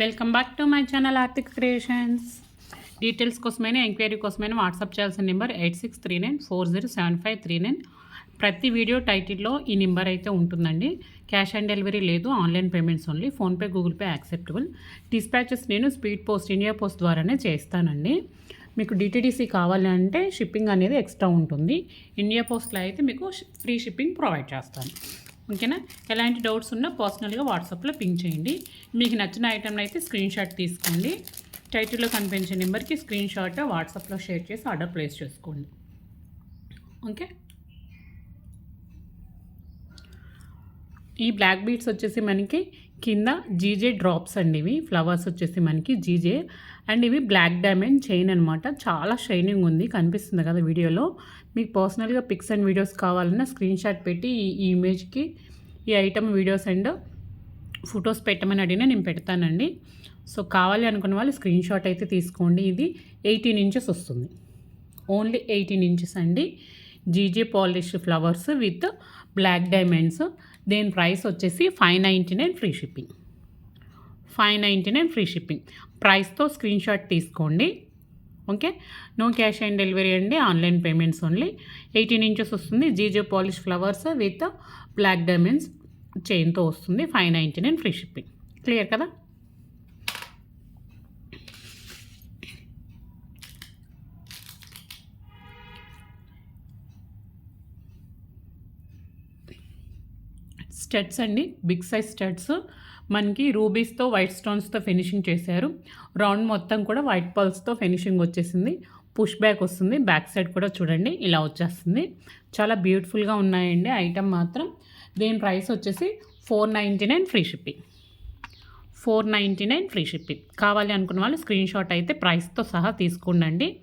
Welcome back to my channel Arthika creations. Details కోసమైనా enquiry కోసమైనా WhatsApp చేయాల్సిన number eight six three nine four zero seven five three nine. ప్రతి video టైటిల్లో ఈ number అయితే ఉంటుందండి. క్యాష్ ఆన్ డెలివరీ లేదు online payments only PhonePe Google Pay acceptable. Dispatches నేను స్పీడ్ పోస్ట్ ఇండియా పోస్ట్ ద్వారానే చేస్తానండి. మీకు డిటీడీసీ కావాలి అంటే షిప్పింగ్ అనేది ఎక్స్ట్రా ఉంటుంది. ఇండియా పోస్ట్లో అయితే మీకు ఫ్రీ షిప్పింగ్ ప్రొవైడ్ చేస్తాను. ఓకేనా? ఎలాంటి డౌట్స్ ఉన్నా పర్సనల్గా వాట్సాప్లో పింక్ చేయండి. మీకు నచ్చిన ఐటమ్ని అయితే స్క్రీన్ షాట్ తీసుకోండి. టైటిల్లో కనిపించే నెంబర్కి స్క్రీన్ షాట్ వాట్సాప్లో షేర్ చేసి ఆర్డర్ ప్లేస్ చేసుకోండి. ఓకే? ఈ బ్లాక్ బీట్స్ వచ్చేసి మనకి కింద జీజే డ్రాప్స్ అండి ఇవి. ఫ్లవర్స్ వచ్చేసి మనకి జీజే అండ్ ఇవి బ్లాక్ డైమండ్ చైన్ అనమాట చాలా షైనింగ్ ఉంది కనిపిస్తుంది కదా వీడియోలో. మీకు పర్సనల్గా పిక్స్ అండ్ వీడియోస్ కావాలన్నా స్క్రీన్ షాట్ పెట్టి ఈ ఇమేజ్కి ఈ ఐటమ్ వీడియోస్ అండ్ ఫొటోస్ పెట్టమని అడిగినా నేను పెడతానండి. సో కావాలి అనుకున్న వాళ్ళు స్క్రీన్ షాట్ అయితే తీసుకోండి. ఇది ఎయిటీన్ ఇంచెస్ వస్తుంది. ఓన్లీ ఎయిటీన్ ఇంచెస్ అండి. GJ polish flowers with black diamonds. దీని ప్రైస్ వచ్చేసి five ninety nine free shipping. Five ninety nine free shipping. ప్రైస్తో స్క్రీన్ షాట్ తీసుకోండి. Okay? No cash on delivery అండి. Online payments only. Eighteen inches వస్తుంది. GJ polish flowers with black diamonds చైన్తో వస్తుంది. Five ninety nine free shipping. Clear కదా? Studs అండి. Big size studs. మనకి రూబీస్తో white స్టోన్స్తో ఫినిషింగ్ చేశారు. రౌండ్ మొత్తం కూడా వైట్ పల్స్తో ఫినిషింగ్ వచ్చేసింది. పుష్ బ్యాక్ వస్తుంది. బ్యాక్ సైడ్ కూడా చూడండి ఇలా వచ్చేస్తుంది. చాలా బ్యూటిఫుల్గా ఉన్నాయండి ఐటమ్ మాత్రం. దీని ప్రైస్ వచ్చేసి four ninety nine free shipping. Four ninety nine free shipping. కావాలి అనుకున్న వాళ్ళు స్క్రీన్ షాట్ అయితే ప్రైస్తో సహా తీసుకుండండి.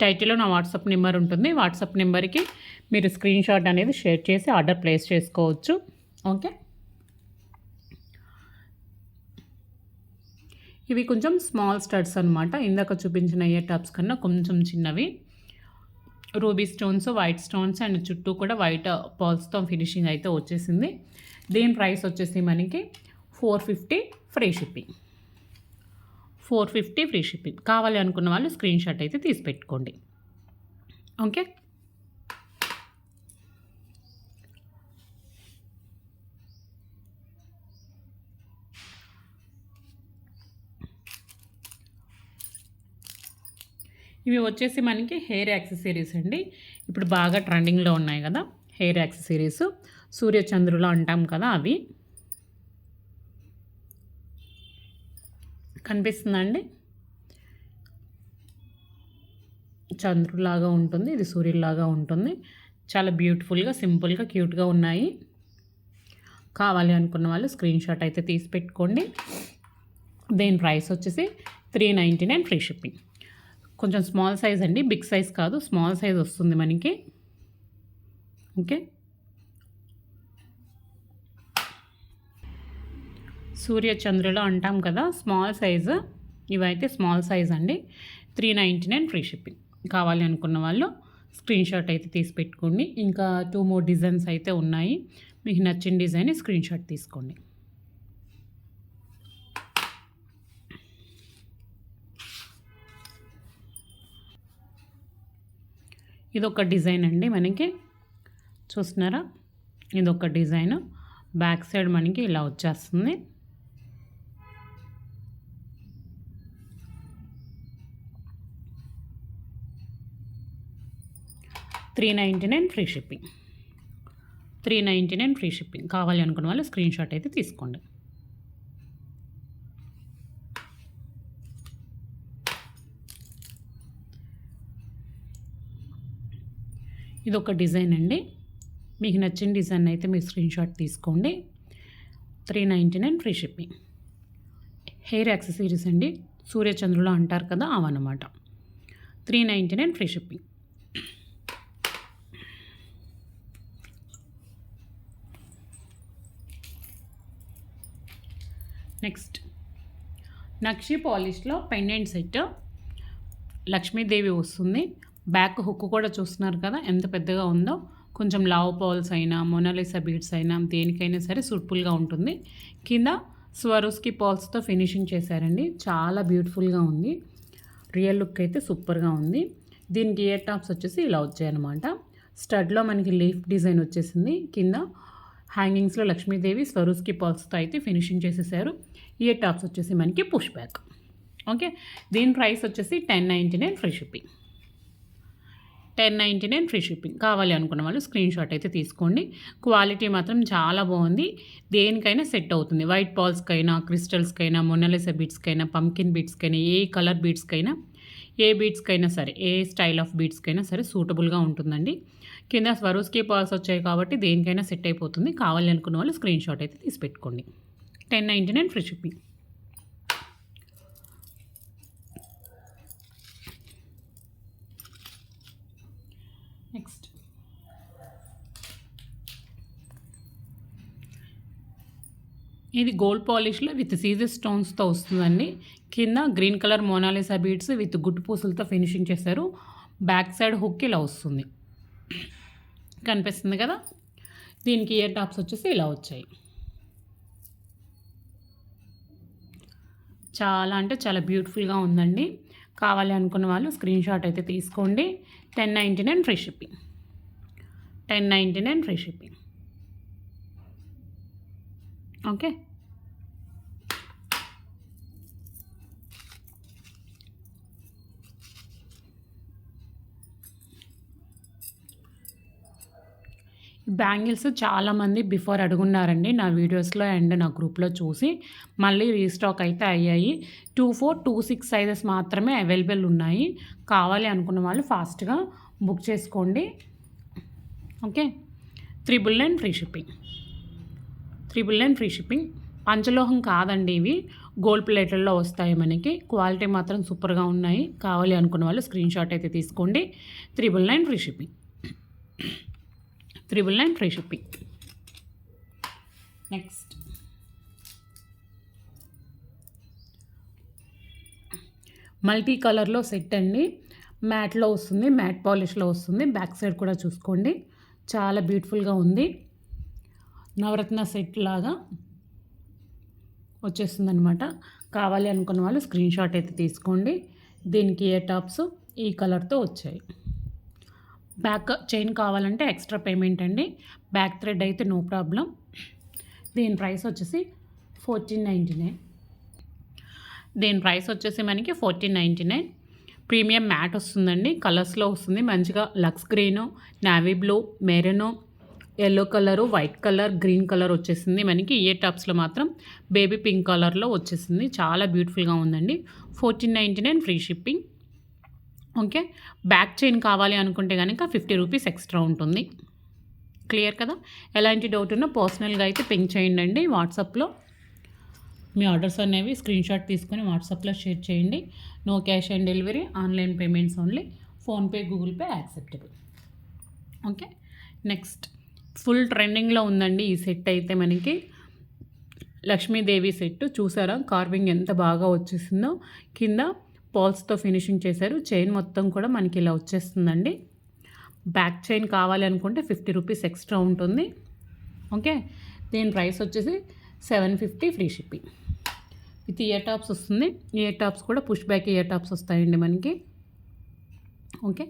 టైటిల్లో నా వాట్సాప్ నెంబర్ ఉంటుంది. వాట్సాప్ నెంబర్కి మీరు స్క్రీన్ షాట్ అనేది షేర్ చేసి ఆర్డర్ ప్లేస్ చేసుకోవచ్చు. ఓకే? ఇవి కొంచెం స్మాల్ స్టడ్స్ అనమాట ఇందాక చూపించిన ఇయర్ టాప్స్ కన్నా కొంచెం చిన్నవి. Ruby stones white stones and చుట్టూ కూడా వైట్ పాల్స్తో ఫినిషింగ్ అయితే వచ్చేసింది. దీని ప్రైస్ వచ్చేసి మనకి four fifty free shipping. Four fifty free shipping. కావాలి అనుకున్న వాళ్ళు స్క్రీన్ షాట్ అయితే తీసి పెట్టుకోండి. ఓకే? ఇవి వచ్చేసి మనకి హెయిర్ యాక్సెసరీస్ అండి. ఇప్పుడు బాగా ట్రెండింగ్లో ఉన్నాయి కదా హెయిర్ యాక్సెసరీస్ సూర్యచంద్రులు అంటాం కదా అవి. కనిపిస్తుందండి చంద్రులాగా ఉంటుంది ఇది సూర్యులాగా ఉంటుంది. చాలా బ్యూటిఫుల్గా సింపుల్గా క్యూట్గా ఉన్నాయి. కావాలి అనుకున్న వాళ్ళు స్క్రీన్ షాట్ అయితే తీసి పెట్టుకోండి. దీని ప్రైస్ వచ్చేసి three ninety nine free shipping. కొంచెం స్మాల్ సైజ్ అండి బిగ్ సైజ్ కాదు స్మాల్ సైజ్ వస్తుంది మనకి. ఓకే. సూర్యచంద్రులు అంటాం కదా స్మాల్ సైజు. ఇవైతే స్మాల్ సైజ్ అండి. Three ninety nine free shipping. కావాలి అనుకున్న వాళ్ళు స్క్రీన్ షాట్ అయితే తీసి పెట్టుకోండి. ఇంకా టూ మోర్ డిజైన్స్ అయితే ఉన్నాయి. మీకు నచ్చిన డిజైన్ స్క్రీన్ షాట్ తీసుకోండి. ఇది ఒక డిజైన్ అండి మనకి. చూస్తున్నారా? ఇది ఒక డిజైన్. బ్యాక్ సైడ్ మనకి ఇలా వచ్చేస్తుంది. Three ninety nine free shipping. Three ninety nine free shipping. కావాలి అనుకున్న వాళ్ళు స్క్రీన్ షాట్ అయితే తీసుకోండి. ఇది ఒక డిజైన్ అండి. మీకు నచ్చిన డిజైన్ అయితే మీరు స్క్రీన్ షాట్ తీసుకోండి. Three ninety nine free shipping. Hair accessories అండి. సూర్యచంద్రులు అంటారు కదా అవన్నమాట. Three ninety nine free shipping. Next. నక్షి పాలిష్లో పెండెంట్ సెట్ లక్ష్మీదేవి వస్తుంది. బ్యాక్ హుక్ కూడా చూస్తున్నారు కదా ఎంత పెద్దగా ఉందో. కొంచెం లావ్ పాల్స్ అయినా మొనాలిసా బీడ్స్ అయినా దేనికైనా సరే సూట్ఫుల్గా ఉంటుంది. కింద స్వరూస్కి పాల్స్తో ఫినిషింగ్ చేశారండి. చాలా బ్యూటిఫుల్గా ఉంది. రియల్ లుక్ అయితే సూపర్గా ఉంది. దీనికి ఇయర్ టాప్స్ వచ్చేసి ఇలా వచ్చాయన్నమాట స్టడ్లో మనకి లీఫ్ డిజైన్ వచ్చేసింది. కింద హ్యాంగింగ్స్లో లక్ష్మీదేవి స్వరూస్కి పాల్స్తో అయితే ఫినిషింగ్ చేసేసారు. ఇయర్ టాప్స్ వచ్చేసి మనకి పుష్ బ్యాక్. ఓకే? దీని ప్రైస్ వచ్చేసి ten ninety nine free shipping. Ten ninety nine free shipping. కావాలి అనుకున్న వాళ్ళు స్క్రీన్ షాట్ అయితే తీసుకోండి. క్వాలిటీ మాత్రం చాలా బాగుంది. దేనికైనా సెట్ అవుతుంది. వైట్ బాల్స్కైనా క్రిస్టల్స్కైనా మొన్నలెస బీట్స్కైనా పంకిన్ బీట్స్కైనా ఏ కలర్ బీట్స్కైనా ఏ బీట్స్కైనా సరే ఏ స్టైల్ ఆఫ్ బీట్స్కైనా సరే సూటబుల్గా ఉంటుందండి. కింద స్వరూస్కి పాల్స్ వచ్చాయి కాబట్టి దేనికైనా సెట్ అయిపోతుంది. కావాలి అనుకున్న వాళ్ళు స్క్రీన్ షాట్ అయితే తీసి పెట్టుకోండి. Ten ninety nine free shipping next ఇది గోల్డ్ పాలిష్లో విత్ సీజర్ స్టోన్స్తో వస్తుందండి. కింద green colour Mona Lisa beads with గుట్టు పూసలతో ఫినిషింగ్ చేశారు. బ్యాక్ సైడ్ హుక్ ఇలా వస్తుంది. కనిపిస్తుంది కదా? దీనికి ఇయర్ టాప్స్ వచ్చేసి ఇలా వచ్చాయి. చాలా అంటే చాలా బ్యూటిఫుల్గా ఉందండి. కావాలి అనుకున్న వాళ్ళు స్క్రీన్ షాట్ అయితే తీసుకోండి. Ten ninety nine free shipping. Ten ninety nine free shipping. Okay. Bangles చాలామంది బిఫోర్ అడుగున్నారండి నా వీడియోస్లో అండ్ నా గ్రూప్లో చూసి. మళ్ళీ రీస్టాక్ అయితే అయ్యాయి. Two four two six sizes మాత్రమే అవైలబుల్ ఉన్నాయి. కావాలి అనుకున్న వాళ్ళు ఫాస్ట్గా బుక్ చేసుకోండి. Okay. Triple nine free shipping. Triple nine free shipping పంచలోహం కాదండి ఇవి. గోల్డ్ ప్లేట్లలో వస్తాయి మనకి. క్వాలిటీ మాత్రం సూపర్గా ఉన్నాయి. కావాలి అనుకున్న వాళ్ళు స్క్రీన్ షాట్ అయితే తీసుకోండి. Triple nine free shipping triple nine free shipping next multi కలర్లో సెట్ అండి. మ్యాట్లో వస్తుంది. మ్యాట్ పాలిష్లో వస్తుంది. బ్యాక్ సైడ్ కూడా చూసుకోండి. చాలా బ్యూటిఫుల్గా ఉంది. నవరత్న సెట్ లాగా వచ్చేస్తుంది అనమాట కావాలి అనుకున్న వాళ్ళు స్క్రీన్ షాట్ అయితే తీసుకోండి. దీనికి ఏ టాప్స్ ఈ కలర్తో వచ్చాయి. బ్యాక్ చైన్ కావాలంటే ఎక్స్ట్రా పేమెంట్ అండి. బ్యాక్ థ్రెడ్ అయితే నో ప్రాబ్లం. దీని ప్రైస్ వచ్చేసి ఫోర్టీన్ నైంటీ నైన్ దీని ప్రైస్ వచ్చేసి మనకి fourteen ninety nine premium matte వస్తుందండి. కలర్స్లో వస్తుంది. మంచిగా Lux green navy blue maroon yellow colour white colour green colour వచ్చేసింది. మనకి ఇయర్ టాప్స్లో మాత్రం బేబీ పింక్ కలర్లో వచ్చేసింది. చాలా బ్యూటిఫుల్గా ఉందండి. Fourteen ninety nine free shipping. Okay. Back chain కావాలి అనుకుంటే కనుక ఫిఫ్టీ రూపీస్ ఎక్స్ట్రా ఉంటుంది. క్లియర్ కదా? ఎలాంటి డౌట్ ఉన్నా పర్సనల్గా అయితే పింక్ చేయండి అండి వాట్సాప్లో మీ ఆర్డర్స్ అనేవి స్క్రీన్షాట్ తీసుకొని వాట్సాప్లో షేర్ చేయండి. No cash on delivery online payments only. PhonePe Google Pay acceptable. Okay. Next. Full ట్రెండింగ్లో ఉందండి ఈ సెట్ అయితే మనకి. లక్ష్మీదేవి సెట్ చూసారా? కార్వింగ్ ఎంత బాగా వచ్చేసిందో. కింద పాల్స్తో ఫినిషింగ్ చేశారు. చైన్ మొత్తం కూడా మనకి ఇలా వచ్చేస్తుందండి. బ్యాక్ చైన్ కావాలి అనుకుంటే ఫిఫ్టీ రూపీస్ ఎక్స్ట్రా ఉంటుంది. ఓకే? దీని ప్రైస్ వచ్చేసి seven fifty free shipping. With ear tops వస్తుంది. ఇయర్ టాప్స్ కూడా పుష్ బ్యాక్ ఇయర్ టాప్స్ వస్తాయండి మనకి. ఓకే?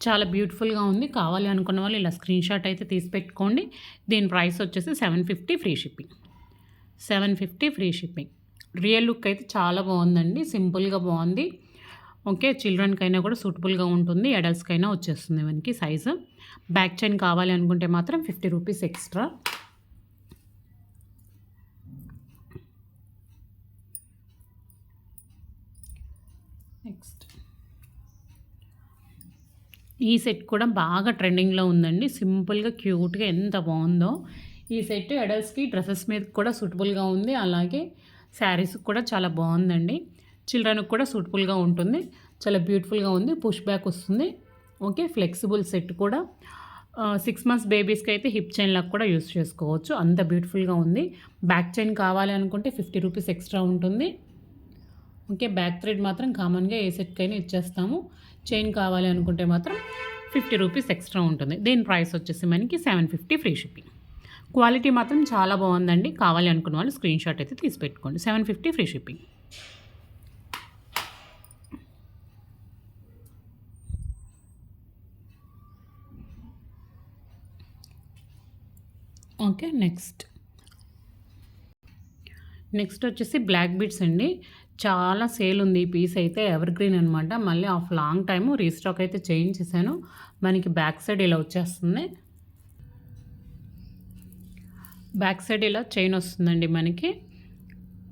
చాలా బ్యూటిఫుల్గా ఉంది. కావాలి అనుకున్న వాళ్ళు ఇలా స్క్రీన్ షాట్ అయితే తీసి పెట్టుకోండి. దీని ప్రైస్ వచ్చేసి seven fifty free shipping. Seven fifty free shipping. Real look అయితే చాలా బాగుందండి. సింపుల్గా బాగుంది. ఓకే చిల్డ్రన్కైనా కూడా సూటబుల్గా ఉంటుంది. అడల్ట్స్కైనా వచ్చేస్తుంది మనకి సైజు. బ్యాక్ చైన్ కావాలి అనుకుంటే మాత్రం ఫిఫ్టీ రూపీస్ ఎక్స్ట్రా. నెక్స్ట్. ఈ సెట్ కూడా బాగా ట్రెండింగ్లో ఉందండి. సింపుల్గా క్యూట్గా ఎంత బాగుందో. ఈ సెట్ అడల్ట్స్కి డ్రెస్సెస్ మీద కూడా సూటబుల్గా ఉంది. అలాగే శారీస్కి కూడా చాలా బాగుందండి. చిల్డ్రన్కి కూడా సూటబుల్గా ఉంటుంది. చాలా బ్యూటిఫుల్గా ఉంది. పుష్ బ్యాక్ వస్తుంది. ఓకే ఫ్లెక్సిబుల్ సెట్ కూడా. సిక్స్ మంత్స్ బేబీస్కి అయితే హిప్ చైన్ లాగా కూడా యూస్ చేసుకోవచ్చు. అంత బ్యూటిఫుల్గా ఉంది. బ్యాక్ చైన్ కావాలి అనుకుంటే ఫిఫ్టీ రూపీస్ ఎక్స్ట్రా ఉంటుంది. ఓకే బ్యాక్ థ్రెడ్ మాత్రం కామన్గా ఏ సెట్కైనా ఇచ్చేస్తాము. చైన్ కావాలి అనుకుంటే మాత్రం ఫిఫ్టీ రూపీస్ ఎక్స్ట్రా ఉంటుంది. దీని ప్రైస్ వచ్చేసి మనకి seven fifty free shipping. Quality మాత్రం చాలా బాగుందండి. కావాలి అనుకున్న వాళ్ళు స్క్రీన్ షాట్ అయితే తీసి పెట్టుకోండి. Seven fifty free shipping. Okay next. Next వచ్చేసి బ్లాక్ బీడ్స్ అండి. చాలా సేల్ ఉంది ఈ పీస్ అయితే ఎవర్ గ్రీన్ అనమాట మళ్ళీ ఆఫ్ లాంగ్ టైము రీస్టాక్ అయితే చేంజ్ చేశాను మనకి బ్యాక్ సైడ్ ఇలా వచ్చేస్తుంది. బ్యాక్ సైడ్ ఇలా చైన్ వస్తుందండి మనకి.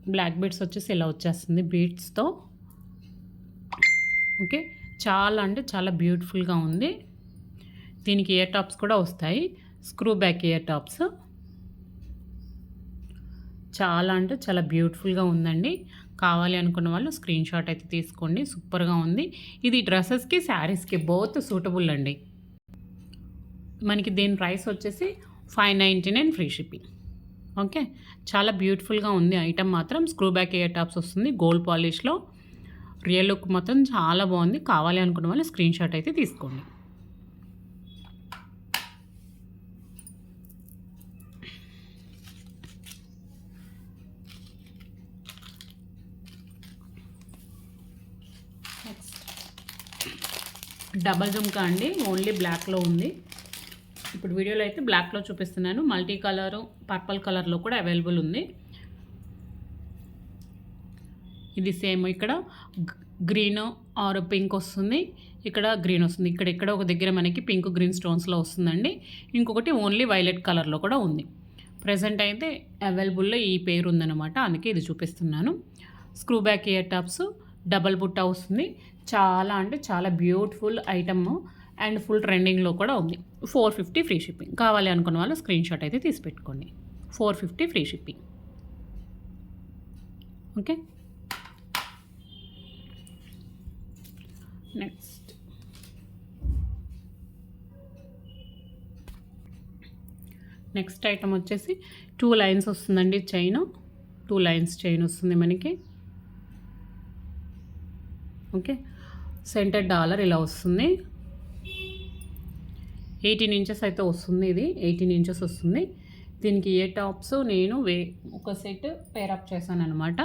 బ్లాక్ బీడ్స్ వచ్చేసి ఇలా వచ్చేస్తుంది బీడ్స్తో. ఓకే? చాలా అంటే చాలా బ్యూటిఫుల్గా ఉంది. దీనికి ఇయర్ టాప్స్ కూడా వస్తాయి. స్క్రూ బ్యాక్ ఇయర్ టాప్స్ చాలా అంటే చాలా బ్యూటిఫుల్గా ఉందండి. కావాలి అనుకున్న వాళ్ళు స్క్రీన్ షాట్ అయితే తీసుకోండి. సూపర్గా ఉంది. ఇది డ్రెస్సెస్కి శారీస్కి బోత్ సూటబుల్ అండి. మనకి దీని ప్రైస్ వచ్చేసి five ninety nine free shipping. Okay? చాలా బ్యూటిఫుల్గా ఉంది ఐటమ్ మాత్రం. స్క్రూ బ్యాక్ ఇయర్ టాప్స్ వస్తుంది. గోల్డ్ పాలిష్లో. రియల్ లుక్ మొత్తం చాలా బాగుంది. కావాలి అనుకున్న వాళ్ళు స్క్రీన్ షాట్ అయితే తీసుకోండి. డబల్ జుమ్కా అండి? ఓన్లీ బ్లాక్లో ఉంది. ఇప్పుడు వీడియోలో అయితే బ్లాక్లో చూపిస్తున్నాను. మల్టీ కలరు పర్పుల్ కలర్లో కూడా అవైలబుల్ ఉంది. ఇది సేమ్ ఇక్కడ. గ్రీన్ ఆర్ పింక్ వస్తుంది. ఇక్కడ గ్రీన్ వస్తుంది. ఇక్కడ ఇక్కడ ఒక దగ్గర మనకి పింక్ గ్రీన్ స్టోన్స్లో వస్తుందండి. ఇంకొకటి ఓన్లీ వైలెట్ కలర్లో కూడా ఉంది. ప్రజెంట్ అయితే అవైలబుల్లో ఈ పేరు ఉందన్నమాట. అందుకే ఇది చూపిస్తున్నాను. Screw back ear tops double బుట్ట వస్తుంది. చాలా అంటే చాలా బ్యూటిఫుల్ ఐటమ్ అండ్ ఫుల్ ట్రెండింగ్లో కూడా ఉంది. Four fifty free shipping. కావాలి అనుకున్న వాళ్ళు స్క్రీన్ షాట్ అయితే తీసి పెట్టుకోండి. Four fifty free shipping. Okay? Next. Next item వచ్చేసి టూ లైన్స్ వస్తుందండి చైన్. టూ లైన్స్ చైన్ వస్తుంది మనకి. ఓకే? సెంటర్ డాలర్ ఇలా వస్తుంది. ఎయిటీన్ ఇంచెస్ అయితే వస్తుంది ఇది. ఎయిటీన్ ఇంచెస్ వస్తుంది. దీనికి ఏ టాప్స్? నేను వే ఒక సెట్ పేరప్ చేశాను అనమాట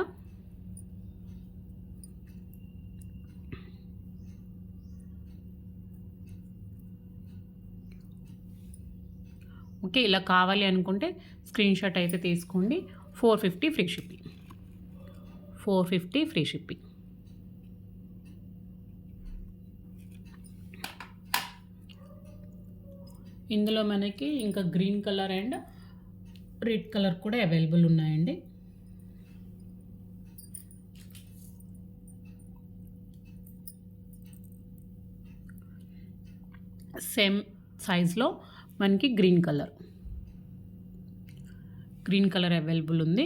ఓకే ఇలా కావాలి అనుకుంటే స్క్రీన్ షాట్ అయితే తీసుకోండి. Four fifty free shipping. Four fifty free shipping. ఇందులో మనకి ఇంకా green colour and red colour కూడా అవైలబుల్ ఉన్నాయండి. సేమ్ సైజ్లో మనకి green colour. Green colour available ఉంది.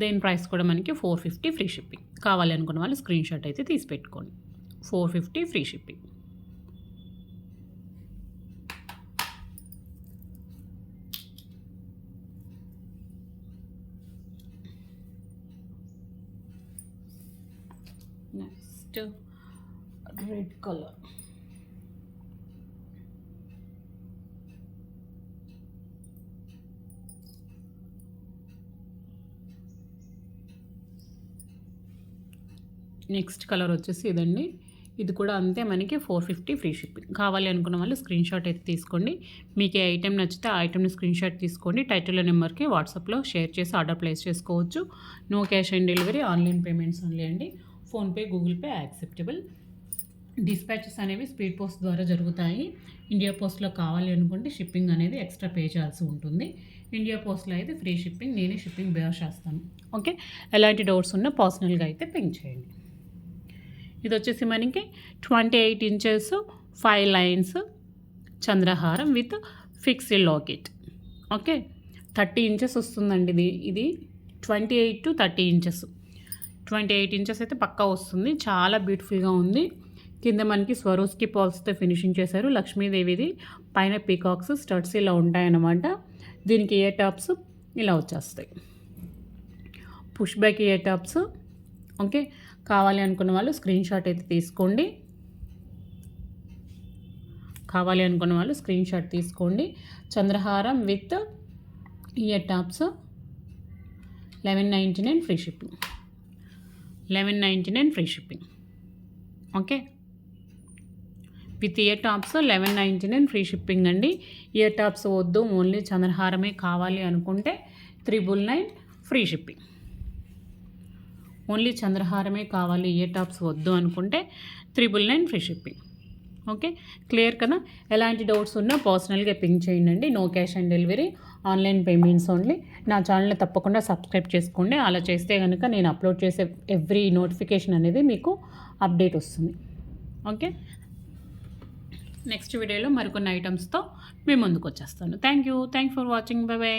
దేని ప్రైస్ కూడా మనకి ఫోర్ ఫిఫ్టీ ఫ్రీ షిప్పింగ్ కావాలి అనుకున్న వాళ్ళు స్క్రీన్ షాట్ అయితే తీసి పెట్టుకోండి. Four fifty free shipping next red colour. Next colour వచ్చేసి ఇదండి. ఇది కూడా అంతే మనకి ఫోర్ ఫిఫ్టీ ఫ్రీ షిప్పింగ్. కావాలి అనుకున్న వాళ్ళు స్క్రీన్ షాట్ అయితే తీసుకోండి. మీకు ఏ ఐటెం నచ్చితే ఆ ఐటెంని స్క్రీన్ షాట్ తీసుకోండి. టైటిల్ నెంబర్కి వాట్సాప్లో షేర్ చేసి ఆర్డర్ ప్లేస్ చేసుకోవచ్చు. No cash on delivery online payments only అండి. PhonePe Google pay acceptable dispatches అనేవి స్పీడ్ పోస్ట్ ద్వారా జరుగుతాయి. ఇండియా పోస్ట్లో కావాలి అనుకుంటే షిప్పింగ్ అనేది ఎక్స్ట్రా పే చేయాల్సి ఉంటుంది. ఇండియా పోస్ట్లో అయితే ఫ్రీ షిప్పింగ్ నేనే షిప్పింగ్ బేర్ చేస్తాను. ఓకే? ఎలాంటి డౌట్స్ ఉన్నా పర్సనల్గా అయితే పింక్ చేయండి. ఇది వచ్చేసి మనకి twenty eight inches five lines చంద్రహారం with fixed locket okay? Thirty inches వస్తుందండి ఇది. ఇది twenty eight to thirty inches twenty eight inches అయితే పక్కా వస్తుంది. చాలా బ్యూటిఫుల్గా ఉంది. కింద మనకి స్వరోస్కి పాల్స్తో ఫినిషింగ్ చేశారు. లక్ష్మీదేవిది పైన పీకాక్స్ స్టడ్స్ ఇలా ఉంటాయన్నమాట. దీనికి ఇయర్ టాప్స్ ఇలా వచ్చేస్తాయి. Push back ear tops okay? కావాలి అనుకున్న వాళ్ళు స్క్రీన్ షాట్ అయితే తీసుకోండి. కావాలి అనుకున్న వాళ్ళు స్క్రీన్ షాట్ తీసుకోండి. చంద్రహారం with ear tops eleven ninety nine free shipping. Eleven ninety nine free shipping. Okay? With ear tops eleven ninety nine free shipping అండి. ఇయర్ టాప్స్ వద్దు ఓన్లీ చంద్రహారమే కావాలి అనుకుంటే triple nine free shipping. Only చంద్రహారమే కావాలి ear tops వద్దు అనుకుంటే triple nine free shipping. Okay? Clear కదా? ఎలాంటి డౌట్స్ ఉన్నా పర్సనల్గా పింక్ చేయండి. No cash on delivery. Online payments only. నా ఛానల్ని తప్పకుండా సబ్స్క్రైబ్ చేసుకోండి. అలా చేస్తే కనుక నేను అప్లోడ్ చేసే ఎవ్రీ నోటిఫికేషన్ అనేది మీకు అప్డేట్ వస్తుంది. ఓకే? నెక్స్ట్ వీడియోలో మరికొన్ని ఐటమ్స్తో మీ ముందుకు వచ్చేస్తాను. Thank you. Thank for watching. Bye bye.